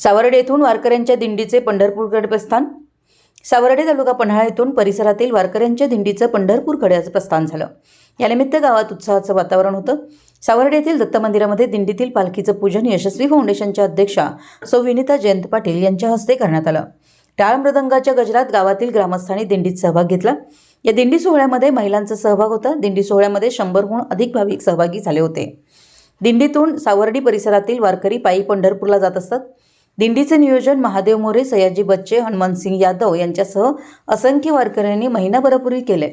सावर्डे येथून वारकऱ्यांच्या दिंडीचे पंढरपूरकडे प्रस्थान सावर्डे तालुका पन्हाळा येथून परिसरातील वारकऱ्यांच्या दिंडीचं पंढरपूरकडे प्रस्थान झालं. यानिमित्त गावात उत्साहाचं वातावरण होतं. सावर्डे येथील दत्त मंदिरामध्ये दिंडीतील पालखीचं पूजन यशस्वी फाउंडेशनच्या अध्यक्षा सौ विनिता जयंत पाटील यांच्या हस्ते करण्यात आलं. टाळ मृदंगाच्या गजरात गावातील ग्रामस्थांनी दिंडीत सहभाग घेतला. या दिंडी सोहळ्यामध्ये महिलांचा सहभाग होता. दिंडी सोहळ्यामध्ये शंभरहून अधिक भाविक सहभागी झाले होते. दिंडीतून सावर्डी परिसरातील वारकरी पायी पंढरपूरला जात असतात. दिंडीचे नियोजन महादेव मोरे सयाजी बच्चे हनुमानसिंग यादव यांच्यासह असंख्य वारकऱ्यांनी महिनाभरापूर्वी केले.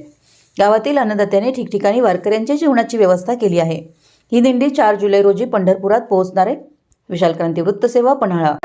गावातील अन्नदात्याने ठिकठिकाणी वारकऱ्यांच्या जेवणाची व्यवस्था केली आहे. ही दिंडी चार जुलै रोजी पंढरपुरात पोहोचणार आहे. विशाल क्रांती वृत्तसेवा पन्हाळा.